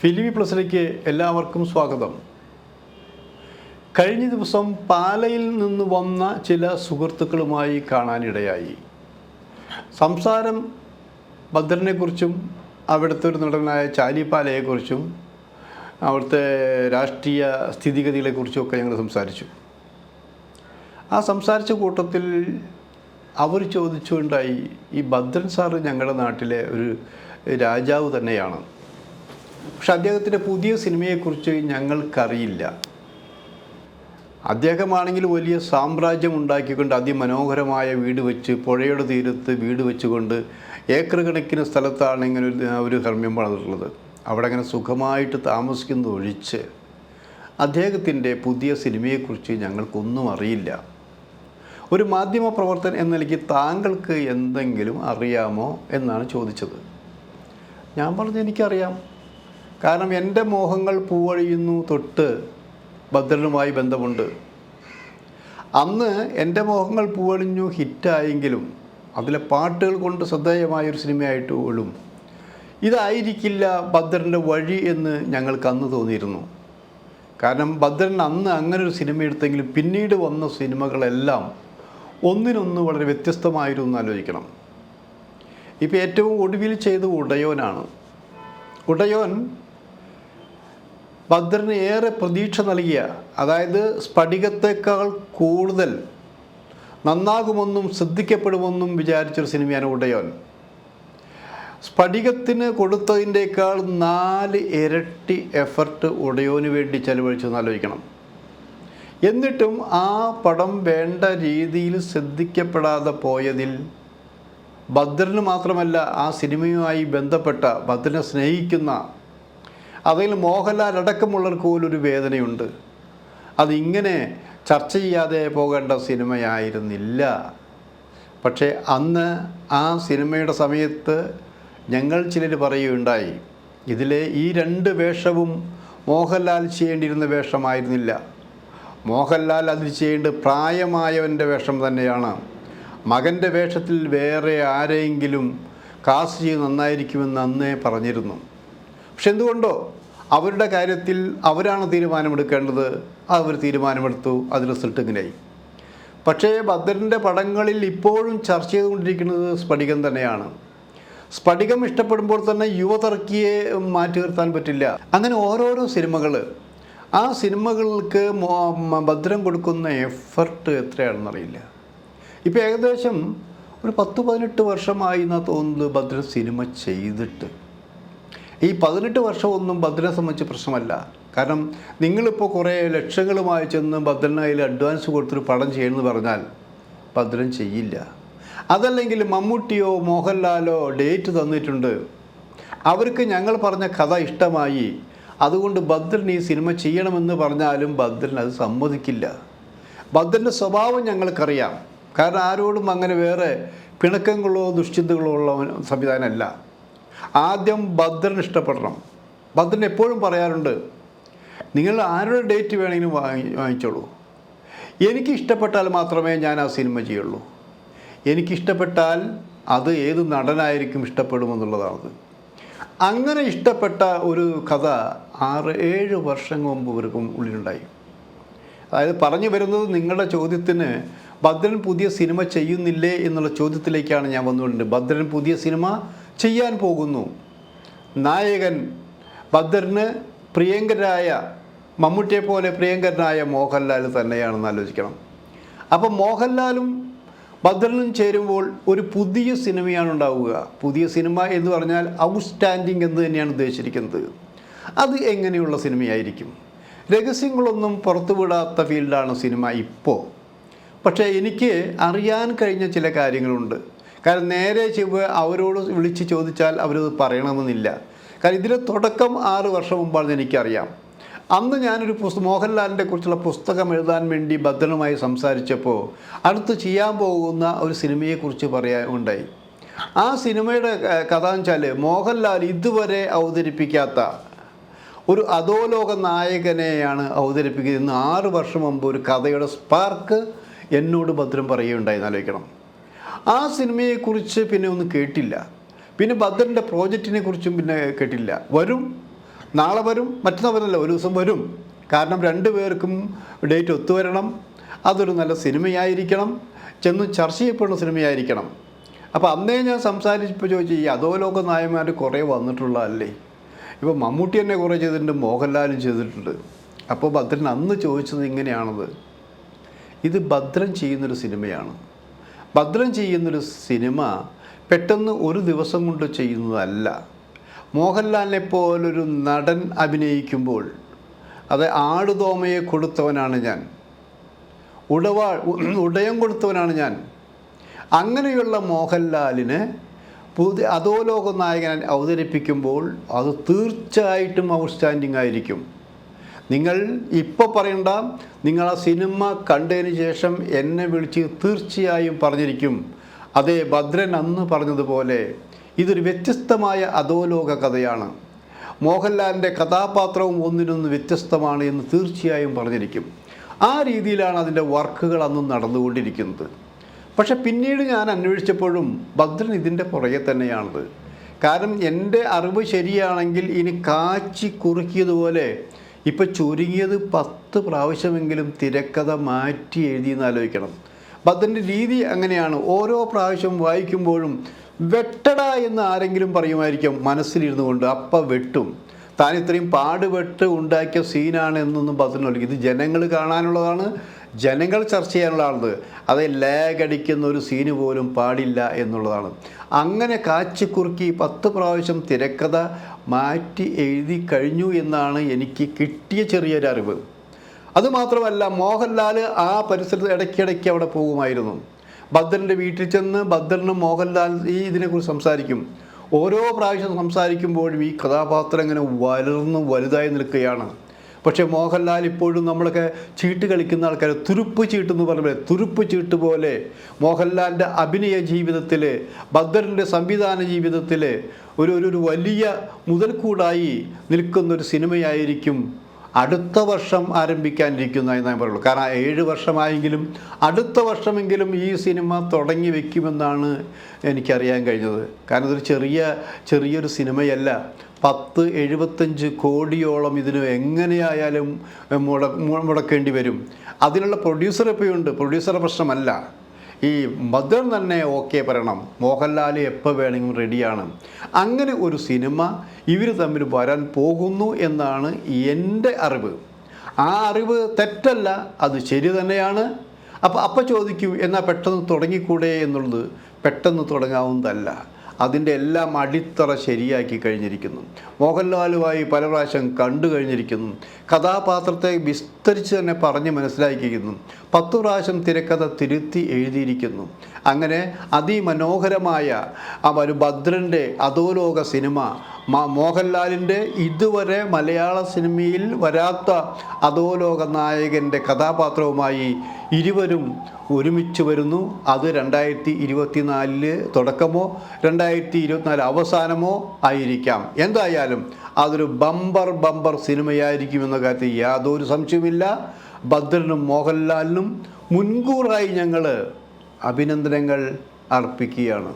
ഫിലിമി പ്ലസിലേക്ക് എല്ലാവർക്കും സ്വാഗതം. കഴിഞ്ഞ ദിവസം പാലയിൽ നിന്ന് വന്ന ചില സുഹൃത്തുക്കളുമായി കാണാനിടയായി. സംസാരം ഭദ്രനെക്കുറിച്ചും അവിടുത്തെ ഒരു നടനായ ചാലിപ്പാലയെക്കുറിച്ചും അവിടുത്തെ രാഷ്ട്രീയ സ്ഥിതിഗതികളെക്കുറിച്ചും ഒക്കെ ഞങ്ങൾ സംസാരിച്ചു. ആ സംസാരിച്ച കൂട്ടത്തിൽ അവർ ചോദിച്ചുകൊണ്ടായി ഈ ഭദ്രൻ സാറ് ഞങ്ങളുടെ നാട്ടിലെ ഒരു രാജാവ് തന്നെയാണ്. പക്ഷെ അദ്ദേഹത്തിന്റെ പുതിയ സിനിമയെക്കുറിച്ച് ഞങ്ങൾക്കറിയില്ല. അദ്ദേഹമാണെങ്കിൽ വലിയ സാമ്രാജ്യം ഉണ്ടാക്കിക്കൊണ്ട് അതിമനോഹരമായ വീട് വെച്ച് പുഴയുടെ തീരത്ത് വീട് വെച്ചുകൊണ്ട് ഏക്കർ കണക്കിന് സ്ഥലത്താണ് ഇങ്ങനെ ഒരു ഒരു ഹർമ്മ്യം വളർന്നിട്ടുള്ളത്. അവിടെ അങ്ങനെ സുഖമായിട്ട് താമസിക്കുന്നതൊഴിച്ച് അദ്ദേഹത്തിന്റെ പുതിയ സിനിമയെക്കുറിച്ച് ഞങ്ങൾക്കൊന്നും അറിയില്ല. ഒരു മാധ്യമ പ്രവർത്തകൻ എന്ന നിലയ്ക്ക് താങ്കൾക്ക് എന്തെങ്കിലും അറിയാമോ എന്നാണ് ചോദിച്ചത്. ഞാൻ പറഞ്ഞു എനിക്കറിയാം. കാരണം എന്റെ മോഹങ്ങൾ പൂവഴിയുന്നു തൊട്ട് ഭദ്രനുമായി ബന്ധമുണ്ട്. അന്ന് എന്റെ മോഹങ്ങൾ പൂവണിഞ്ഞു ഹിറ്റായെങ്കിലും അതിലെ പാട്ടുകൾ കൊണ്ട് ശ്രദ്ധേയമായൊരു സിനിമയായിട്ട് ഒഴും ഇതായിരിക്കില്ല ഭദ്രന്റെ വഴി എന്ന് ഞങ്ങൾക്ക് അന്ന് തോന്നിയിരുന്നു. കാരണം ഭദ്രൻ അന്ന് അങ്ങനെ ഒരു സിനിമ എടുത്തെങ്കിലും പിന്നീട് വന്ന സിനിമകളെല്ലാം ഒന്നിനൊന്ന് വളരെ വ്യത്യസ്തമായിരുന്നു ആലോചിക്കണം. ഇപ്പോൾ ഏറ്റവും ഒടുവിൽ ചെയ്ത് ഉടയോനാണ്. ഉടയോൻ ഭദ്രന് ഏറെ പ്രതീക്ഷ നൽകിയ അതായത് സ്ഫടികത്തേക്കാൾ കൂടുതൽ നന്നാകുമെന്നും ശ്രദ്ധിക്കപ്പെടുമെന്നും വിചാരിച്ചൊരു സിനിമയാണ് ഉടയോൻ സ്ഫടികത്തിന് കൊടുത്തതിന്റെക്കാൾ നാല് ഇരട്ടി എഫർട്ട് ഉടയോന് വേണ്ടി ചെലവഴിച്ചെന്ന് ആലോചിക്കണം. എന്നിട്ടും ആ പടം വേണ്ട രീതിയിൽ ശ്രദ്ധിക്കപ്പെടാതെ പോയതിൽ ഭദ്രന് മാത്രമല്ല ആ സിനിമയുമായി ബന്ധപ്പെട്ട ഭദ്രനെ സ്നേഹിക്കുന്ന അതിൽ മോഹൻലാൽ അടക്കമുള്ളവർക്ക് പോലും ഒരു വേദനയുണ്ട്. അതിങ്ങനെ ചർച്ച ചെയ്യാതെ പോകേണ്ട സിനിമയായിരുന്നില്ല. പക്ഷേ അന്ന് ആ സിനിമയുടെ സമയത്ത് ഞങ്ങൾ ചിലർ പറയുകയുണ്ടായി ഇതിലെ ഈ രണ്ട് വേഷവും മോഹൻലാൽ ചെയ്യേണ്ടിയിരുന്ന വേഷമായിരുന്നില്ല. മോഹൻലാൽ അത് ചെയ്യേണ്ട പ്രായമായവന്റെ വേഷം തന്നെയാണ്. മകന്റെ വേഷത്തിൽ വേറെ ആരെയെങ്കിലും കാസ്റ്റ് ചെയ്ത് നന്നായിരിക്കുമെന്ന് അന്നേ പറഞ്ഞിരുന്നു. പക്ഷെ എന്തുകൊണ്ടോ അവരുടെ കാര്യത്തിൽ അവരാണ് തീരുമാനമെടുക്കേണ്ടത് അവർ തീരുമാനമെടുത്തു അത് റിസൾട്ട് ഇങ്ങനെയായി. പക്ഷേ ഭദ്രന്റെ പടങ്ങളിൽ ഇപ്പോഴും ചർച്ച ചെയ്തുകൊണ്ടിരിക്കുന്നത് സ്ഫടികം തന്നെയാണ്. സ്ഫടികം ഇഷ്ടപ്പെടുമ്പോൾ തന്നെ യുവതർക്കിയെ മാറ്റി നിർത്താൻ പറ്റില്ല. അങ്ങനെ ഓരോരോ സിനിമകൾ ആ സിനിമകൾക്ക് ഭദ്രം കൊടുക്കുന്ന എഫർട്ട് എത്രയാണെന്നറിയില്ല. ഇപ്പോൾ ഏകദേശം ഒരു പത്ത് പതിനെട്ട് വർഷമായി എന്നാ തോന്നുന്നത് ഭദ്രൻ സിനിമ ചെയ്തിട്ട്. ഈ പതിനെട്ട് വർഷമൊന്നും ഭദ്രനെ സംബന്ധിച്ച് പ്രശ്നമല്ല. കാരണം നിങ്ങളിപ്പോൾ കുറേ ലക്ഷങ്ങളുമായി ചെന്ന് ഭദ്രന് കയ്യിൽ അഡ്വാൻസ് കൊടുത്തൊരു പടം ചെയ്യണമെന്ന് പറഞ്ഞാൽ ഭദ്രൻ ചെയ്യില്ല. അതല്ലെങ്കിൽ മമ്മൂട്ടിയോ മോഹൻലാലോ ഡേറ്റ് തന്നിട്ടുണ്ട്. അവർക്ക് ഞങ്ങൾ പറഞ്ഞ കഥ ഇഷ്ടമായി. അതുകൊണ്ട് ഭദ്രൻ ഈ സിനിമ ചെയ്യണമെന്ന് പറഞ്ഞാലും ഭദ്രൻ അത് സമ്മതിക്കില്ല. ഭദ്രന്റെ സ്വഭാവം ഞങ്ങൾക്കറിയാം. കാരണം ആരോടും അങ്ങനെ വേറെ പിണക്കങ്ങളോ ദുഷ്ചിന്തകളോ ഉള്ള സംവിധാനമല്ല. ആദ്യം ഭദ്രൻ ഇഷ്ടപ്പെടണം. ഭദ്രൻ എപ്പോഴും പറയാറുണ്ട് നിങ്ങൾ ആരുടെ ഡേറ്റ് വേണമെങ്കിലും വാങ്ങി വാങ്ങിച്ചോളൂ. എനിക്ക് ഇഷ്ടപ്പെട്ടാൽ മാത്രമേ ഞാൻ ആ സിനിമ ചെയ്യുള്ളൂ. എനിക്കിഷ്ടപ്പെട്ടാൽ അത് ഏത് നടനായിരിക്കും ഇഷ്ടപ്പെടുമെന്നുള്ളതാണത്. അങ്ങനെ ഇഷ്ടപ്പെട്ട ഒരു കഥ ആറ് ഏഴ് വർഷം മുമ്പ് ഇവർക്കും ഉള്ളിലുണ്ടായി. അതായത് പറഞ്ഞു വരുന്നത് നിങ്ങളുടെ ചോദ്യത്തിന് ഭദ്രൻ പുതിയ സിനിമ ചെയ്യുന്നില്ലേ? എന്നുള്ള ചോദ്യത്തിലേക്കാണ് ഞാൻ വന്നുകൊണ്ടിരുന്നത്. ഭദ്രൻ പുതിയ സിനിമ ചെയ്യാൻ പോകുന്നു. നായകൻ ഭദ്രന് പ്രിയങ്കരായ മമ്മൂട്ടിയെ പോലെ പ്രിയങ്കരനായ മോഹൻലാൽ തന്നെയാണെന്ന് ആലോചിക്കണം. അപ്പം മോഹൻലാലും ഭദ്രനും ചേരുമ്പോൾ ഒരു പുതിയ സിനിമയാണ് ഉണ്ടാവുക. പുതിയ സിനിമ എന്ന് പറഞ്ഞാൽ ഔട്ട്സ്റ്റാൻഡിങ് എന്ന് തന്നെയാണ് ഉദ്ദേശിച്ചിരിക്കുന്നത്. അത് എങ്ങനെയുള്ള സിനിമയായിരിക്കും? രഹസ്യങ്ങളൊന്നും പുറത്തുവിടാത്ത ഫീൽഡാണ് സിനിമ ഇപ്പോൾ. പക്ഷേ എനിക്ക് അറിയാൻ കഴിഞ്ഞ ചില കാര്യങ്ങളുണ്ട്. കാരണം നേരെ ചൊവ്വ അവരോട് വിളിച്ച് ചോദിച്ചാൽ അവരത് പറയണമെന്നില്ല. കാരണം ഇതിന്റെ തുടക്കം ആറ് വർഷം മുമ്പാണെന്ന് എനിക്കറിയാം. അന്ന് ഞാനൊരു പുസ്തകം മോഹൻലാലിന്റെ കുറിച്ചുള്ള പുസ്തകം എഴുതാൻ വേണ്ടി ഭദ്രനുമായി സംസാരിച്ചപ്പോൾ അടുത്ത് ചെയ്യാൻ പോകുന്ന ഒരു സിനിമയെക്കുറിച്ച് പറയാൻ ഉണ്ടായി. ആ സിനിമയുടെ കഥ എന്ന് വെച്ചാൽ മോഹൻലാൽ ഇതുവരെ അവതരിപ്പിക്കാത്ത ഒരു അധോലോക നായകനെയാണ് അവതരിപ്പിക്കുന്നത്. ഇന്ന് ആറ് വർഷം മുമ്പ് ഒരു കഥയുടെ സ്പാർക്ക് എന്നോട് ഭദ്രം പറയുകയുണ്ടായി ആലോചിക്കണം. ആ സിനിമയെക്കുറിച്ച് പിന്നെ ഒന്നും കേട്ടില്ല. പിന്നെ ഭദ്രന്റെ പ്രോജക്റ്റിനെ കുറിച്ചും പിന്നെ കേട്ടില്ല. വരും. നാളെ വരും. മറ്റന്നാൾ വരുന്നില്ല ഒരു ദിവസം വരും. കാരണം രണ്ടു പേർക്കും ഡേറ്റ് ഒത്തുവരണം അതൊരു നല്ല സിനിമയായിരിക്കണം. ചെന്ന് ചർച്ച ചെയ്യപ്പെടുന്ന സിനിമയായിരിക്കണം. അപ്പോൾ അന്നേ ഞാൻ സംസാരിച്ചപ്പോൾ ചോദിച്ചു ഈ അധോലോക നായന്മാർ കുറേ വന്നിട്ടുള്ളതല്ലേ? ഇപ്പോൾ മമ്മൂട്ടി തന്നെ കുറേ ചെയ്തിട്ടുണ്ട്. മോഹൻലാലും ചെയ്തിട്ടുണ്ട്. അപ്പോൾ ഭദ്രൻ അന്ന് ചോദിച്ചത് ഇങ്ങനെയാണത്. ഇത് ഭദ്രൻ ചെയ്യുന്നൊരു സിനിമയാണ്. ഭദ്രൻ ചെയ്യുന്നൊരു സിനിമ പെട്ടെന്ന് ഒരു ദിവസം കൊണ്ട് ചെയ്യുന്നതല്ല. മോഹൻലാലിനെ പോലൊരു നടൻ അഭിനയിക്കുമ്പോൾ അത് ആടുതോമയെ കൊടുത്തവനാണ് ഞാൻ. ഉടവാ ഉടയം കൊടുത്തവനാണ് ഞാൻ. അങ്ങനെയുള്ള മോഹൻലാലിന് പുതിയ അധോലോക നായകൻ അവതരിപ്പിക്കുമ്പോൾ അത് തീർച്ചയായിട്ടും ഔട്ട്സ്റ്റാൻഡിംഗ് ആയിരിക്കും. നിങ്ങൾ ഇപ്പോൾ പറയണ്ട നിങ്ങൾ ആ സിനിമ കണ്ടതിന് ശേഷം എന്നെ വിളിച്ച് തീർച്ചയായും പറഞ്ഞിരിക്കും. അതേ ഭദ്രൻ അന്ന് പറഞ്ഞതുപോലെ ഇതൊരു വ്യത്യസ്തമായ അധോലോക കഥയാണ്. മോഹൻലാലിന്റെ കഥാപാത്രവും ഒന്നിനൊന്ന് വ്യത്യസ്തമാണ് എന്ന് തീർച്ചയായും പറഞ്ഞിരിക്കും. ആ രീതിയിലാണ് അതിന്റെ വർക്കുകൾ അന്നും നടന്നുകൊണ്ടിരിക്കുന്നത്. പക്ഷെ പിന്നീട് ഞാൻ അന്വേഷിച്ചപ്പോഴും ഭദ്രൻ ഇതിന്റെ പുറകെ തന്നെയാണത്. കാരണം എന്റെ അറിവ് ശരിയാണെങ്കിൽ ഇനി കാച്ചി കുറുക്കിയതുപോലെ ഇപ്പം ചുരുങ്ങിയത് പത്ത് പ്രാവശ്യമെങ്കിലും തിരക്കഥ മാറ്റി എഴുതിയെന്ന് ആലോചിക്കണം. ഭദ്രന്റെ രീതി അങ്ങനെയാണ്. ഓരോ പ്രാവശ്യം വായിക്കുമ്പോഴും വെട്ടട എന്ന് ആരെങ്കിലും പറയുമായിരിക്കും മനസ്സിലിരുന്നു കൊണ്ട് അപ്പം വെട്ടും. താൻ ഇത്രയും പാടുപെട്ട് ഉണ്ടാക്കിയ സീനാണ് എന്നൊന്നും ഭദ്രനൊല്ലി ഇത് ജനങ്ങൾ കാണാനുള്ളതാണ് ജനങ്ങൾ ചർച്ച ചെയ്യാനുള്ളതാണ് അത് ലാഗടിക്കുന്ന ഒരു സീന് പോലും പാടില്ല എന്നുള്ളതാണ്. അങ്ങനെ കാച്ചിക്കുറുക്കി പത്ത് പ്രാവശ്യം തിരക്കഥ മാറ്റി എഴുതി കഴിഞ്ഞു എന്നാണ് എനിക്ക് കിട്ടിയ ചെറിയൊരറിവ് അതുമാത്രമല്ല മോഹൻലാൽ ആ പരിസരത്ത് ഇടയ്ക്കിടയ്ക്ക് അവിടെ പോകുമായിരുന്നു. ഭദ്രന്റെ വീട്ടിൽ ചെന്ന് ഭദ്രനും മോഹൻലാൽ ഈ ഇതിനെക്കുറിച്ച് സംസാരിക്കും. ഓരോ പ്രാവശ്യം സംസാരിക്കുമ്പോഴും ഈ കഥാപാത്രം ഇങ്ങനെ വളർന്ന് വലുതായി നിൽക്കുകയാണ്. പക്ഷേ മോഹൻലാൽ ഇപ്പോഴും നമ്മളൊക്കെ ചീട്ട് കളിക്കുന്ന ആൾക്കാർ തുരുപ്പ് ചീട്ട് എന്ന് പറയുമ്പോൾ തുരുപ്പ് ചീട്ട് പോലെ മോഹൻലാലിന്റെ അഭിനയ ജീവിതത്തിൽ ഭദ്രന്റെ സംവിധാന ജീവിതത്തിൽ ഒരു ഒരു വലിയ മുതൽക്കൂടായി നിൽക്കുന്നൊരു സിനിമയായിരിക്കും അടുത്ത വർഷം ആരംഭിക്കാനിരിക്കുന്ന എന്ന് ഞാൻ പറയുള്ളൂ. കാരണം ഏഴ് വർഷമായെങ്കിലും അടുത്ത വർഷമെങ്കിലും ഈ സിനിമ തുടങ്ങി വയ്ക്കുമെന്നാണ് എനിക്കറിയാൻ കഴിഞ്ഞത്. കാരണം ഇതൊരു ചെറിയ ചെറിയൊരു സിനിമയല്ല. പത്ത് എഴുപത്തഞ്ച് കോടിയോളം ഇതിന് എങ്ങനെയായാലും മുട മുടക്കേണ്ടി വരും. അതിനുള്ള പ്രൊഡ്യൂസർ ഇപ്പോൾ ഉണ്ട്. പ്രൊഡ്യൂസറുടെ പ്രശ്നമല്ല. ഈ ഭദ്രൻ തന്നെ ഓക്കെ പറയണം. മോഹൻലാൽ എപ്പോൾ വേണമെങ്കിലും റെഡിയാണ് അങ്ങനെ ഒരു സിനിമ ഇവർ തമ്മിൽ വരാൻ പോകുന്നു എന്നാണ് എന്റെ അറിവ്. ആ അറിവ് തെറ്റല്ല അത് ശരി തന്നെയാണ്. അപ്പോൾ അപ്പം ചോദിക്കൂ എന്നാൽ പെട്ടെന്ന് തുടങ്ങിക്കൂടെ എന്നുള്ളത് പെട്ടെന്ന് തുടങ്ങാവുന്നതല്ല. അതിന്റെ എല്ലാം അടിത്തറ ശരിയാക്കി കഴിഞ്ഞിരിക്കുന്നു. മോഹൻലാലുമായി പല പ്രാവശ്യം കണ്ടു കഴിഞ്ഞിരിക്കുന്നു. കഥാപാത്രത്തെ വിസ്തരിച്ച് തന്നെ പറഞ്ഞ് മനസ്സിലാക്കിയിരിക്കുന്നു. പത്ത് പ്രാവശ്യം തിരക്കഥ തിരുത്തി എഴുതിയിരിക്കുന്നു. അങ്ങനെ അതിമനോഹരമായ ആ ഒരു ഭദ്രന്റെ അധോലോക സിനിമ മോഹൻലാലിന്റെ ഇതുവരെ മലയാള സിനിമയിൽ വരാത്ത അധോലോക നായകന്റെ കഥാപാത്രവുമായി ഇരുവരും ഒരുമിച്ച് വരുന്നു. അത് രണ്ടായിരത്തി ഇരുപത്തിനാലിൽ തുടക്കമോ രണ്ടായിരത്തി ഇരുപത്തിനാല് അവസാനമോ ആയിരിക്കാം. എന്തായാലും അതൊരു ബമ്പർ ബമ്പർ സിനിമയായിരിക്കുമെന്ന കാര്യത്തിൽ യാതൊരു സംശയവുമില്ല ഭദ്രനും മോഹൻലാലിനും മുൻകൂറായി ഞങ്ങൾ അഭിനന്ദനങ്ങൾ അർപ്പിക്കുകയാണ്.